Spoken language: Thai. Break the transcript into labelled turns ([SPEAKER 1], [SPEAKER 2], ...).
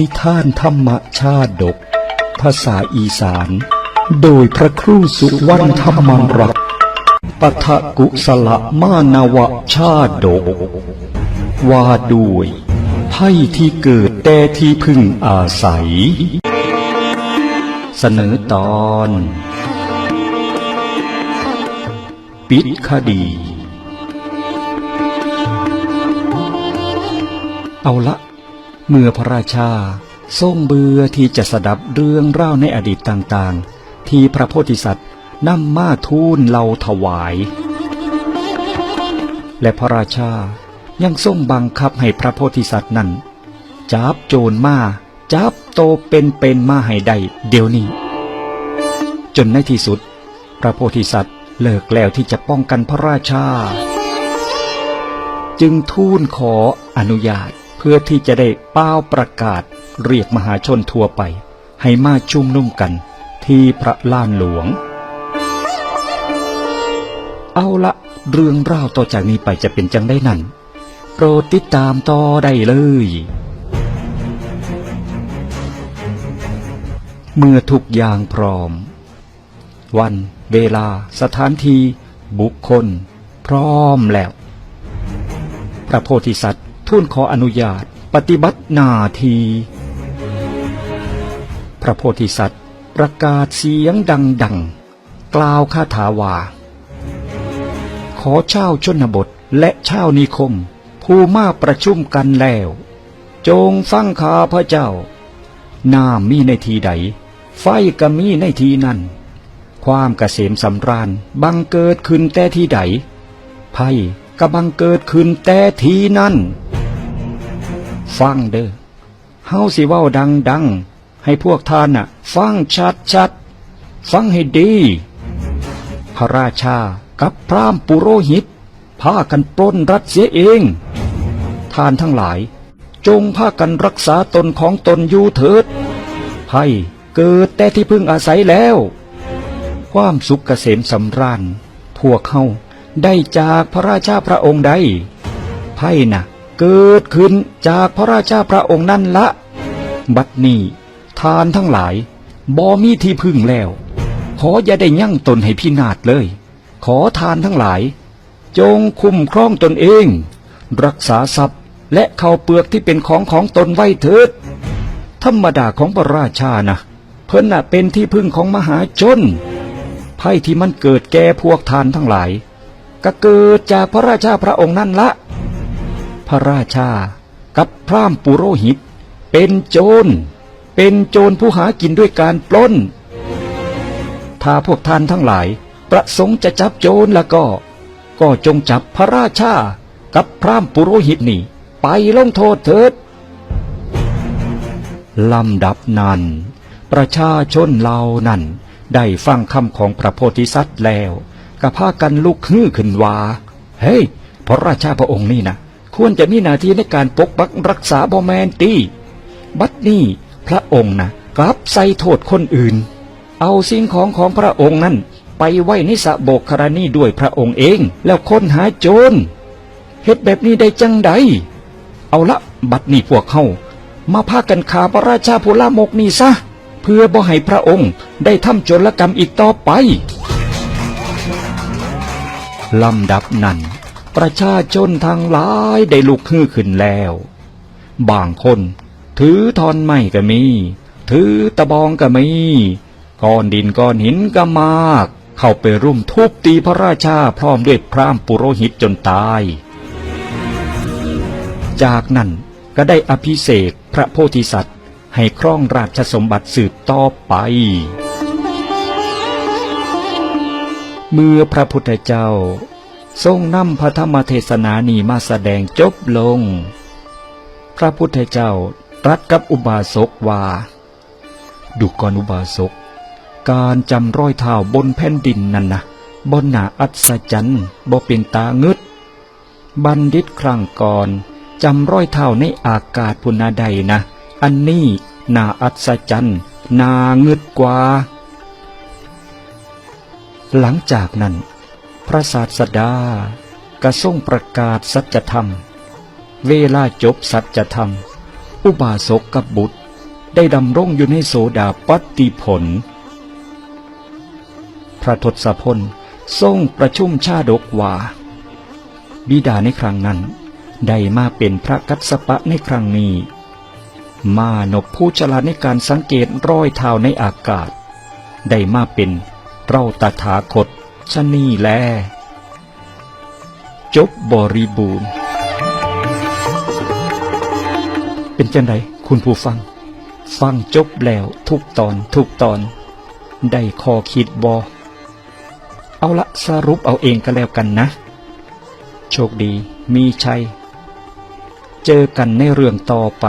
[SPEAKER 1] นิทานธรรมชาดก ภาษาอีสาน โดยพระครูสุวรรณธรรมรักปะทะกุสละมานวชาดก ว่าด้วยไพ่ที่เกิดแต่ที่พึ่งอาศัย เสนอตอน ปิดคดี เอาละ เมื่อพระราชาทรงเบื่อที่จะสดับเรื่องเล่าในอดีตต่างๆ ที่พระโพธิสัตว์นำมาทูลเราถวาย และพระราชายังทรงบังคับให้พระโพธิสัตว์นั้นจับโจรมาจับโตเป็นๆมาให้ได้เดี๋ยวนี้ จนในที่สุด พระโพธิสัตว์เลิกแล้วที่จะป้องกันพระราชา จึงทูลขออนุญาต เพื่อที่จะได้เป้าประกาศเรียกมหาชนทั่วไป ให้มาชุ่มนุ่มกันที่พระลานหลวง เอาละเรื่องราวต่อจากนี้ไปจะเป็นจังได้นั่น โปรดติดตามต่อได้เลย เมื่อทุกอย่างพร้อม วันเวลาสถานที่บุคคล พร้อมแล้ว พระโพธิสัตว์ ทูลขออนุญาต ปฏิบัตินาที พระโพธิสัตว์ ประกาศเสียงดังๆ กล่าวคาถาว่า ขอเช่าชนบทและเช่านิคม ผู้มาประชุมกันแล้ว จงฟังข้าพระเจ้า น้ำมีในทีใด ไฟก็มีในทีนั้น ความเกษมสำราญบังเกิดขึ้นแต่ที่ใดภัยก็บังเกิดขึ้นแต่ทีนั้น ฟังเด้อเฮาสิเว้าดังดังให้พวกท่านน่ะ ฟังชัดชัดฟังให้ดี พระราชากับพราหมณ์ปุโรหิตพากันปล้นรัฐเสียเอง ท่านทั้งหลาย จงพากันรักษาตนของตนอยู่เถิดภัยเกิดแต่ที่พึ่งอาศัยแล้ว ความสุขเกษมสำราญ พวกเขาได้จากพระราชาพระองค์ใดไพ่น่ะ เกิดขึ้นจากพระราชาพระองค์นั่นละ บัดนี้ทานทั้งหลายบ่มีที่พึ่งแล้ว ขออย่าได้ยั่งตนให้พินาศเลย ขอทานทั้งหลาย จงคุ้มครองตนเอง รักษาทรัพย์และข้าวเปลือกที่เป็นของของตนไว้เถิด ธรรมดาของพระราชานะเพิ่นน่ะเป็นที่พึ่งของมหาชนไพ่ที่มันเกิดแก่พวกทานทั้งหลาย ก็เกิดจากพระราชาพระองค์นั่นละ พระราชา กับพราหมณ์ปุโรหิต เป็นโจร เป็นโจรผู้หากินด้วยการปล้น ถ้าพวกท่านทั้งหลาย ประสงค์จะจับโจรแล้วก็ ก็จงจับพระราชา กับพราหมณ์ปุโรหิตนี่ ไปลงโทษเถิดลำดับนั้น ประชาชนเหล่านั้น ได้ฟังคำของพระโพธิสัตว์แล้วก็พากันลุกฮือขึ้นว่า เฮ้ย พระราชาพระองค์นี่นะ ควรจะมีหน้าที่ในการปกปักรักษาบอแมนตี้บัดนี้พระองค์นะกลับใส่โทษคนอื่น เอาสิ่งของของพระองค์นั้นไปไว้ในสระโบกคารณีด้วยพระองค์เอง แล้วค้นหาโจรเฮ็ดแบบนี้ได้จังใดเอาละบัดนี้พวกเขามาพากันขาพระราชาผู้ลามกนี่ซะ เพื่อบ่ให้พระองค์ได้ทำโจรกรรมอีกต่อไปลำดับนั้น ประชาชนทางหลายได้ลุกฮือขึ้นแล้ว บางคน ถือทอนไม้ก็มี ถือตะบองก็มีก้อนดินก้อนหินก็มาก เข้าไปรุมทุบตีพระราชาพร้อมด้วยพรามปุโรหิตจนตาย จากนั้นก็ได้อภิเษกพระโพธิสัตว์ ให้ครองราชสมบัติสืบต่อไป เมื่อพระพุทธเจ้า ทรงนำพระธรรมเทศนานีมาแสดงจบลง พระพุทธเจ้าตรัสกับอุบาสกว่า ดูก่อนอุบาสก การจำร้อยเท้าบนแผ่นดินนั่นนะบนหนาอัศจรรย์บ่เป็นตางึด บัณฑิตครั้งก่อนจำร้อยเท้าในอากาศพุนาใดนะ อันนี้นาอัศจรรย์น่างึดกว่า หลังจากนั้น พระศาสดากระทรงประกาศสัจธรรม เวลาจบสัจธรรม อุบาสกกับบุตรได้ดำรงอยู่ในโสดาปฏิผล พระทศพลทรงประชุมชาดกว่า บิดาในครั้งนั้น ได้มาเป็นพระกัสสปะในครั้งนี้ มานพผู้ฉลาดในการสังเกตรอยเท้าในอากาศ ได้มาเป็นเราตถาคต ชะนีแล จบบริบูรณ์ เป็นจังไดคุณผู้ฟัง ฟังจบแล้วทุกตอนทุกตอน ได้คอคิดบอ เอาละสรุปเอาเองก็แล้วกันนะ โชคดีมีชัย เจอกันในเรื่องต่อไป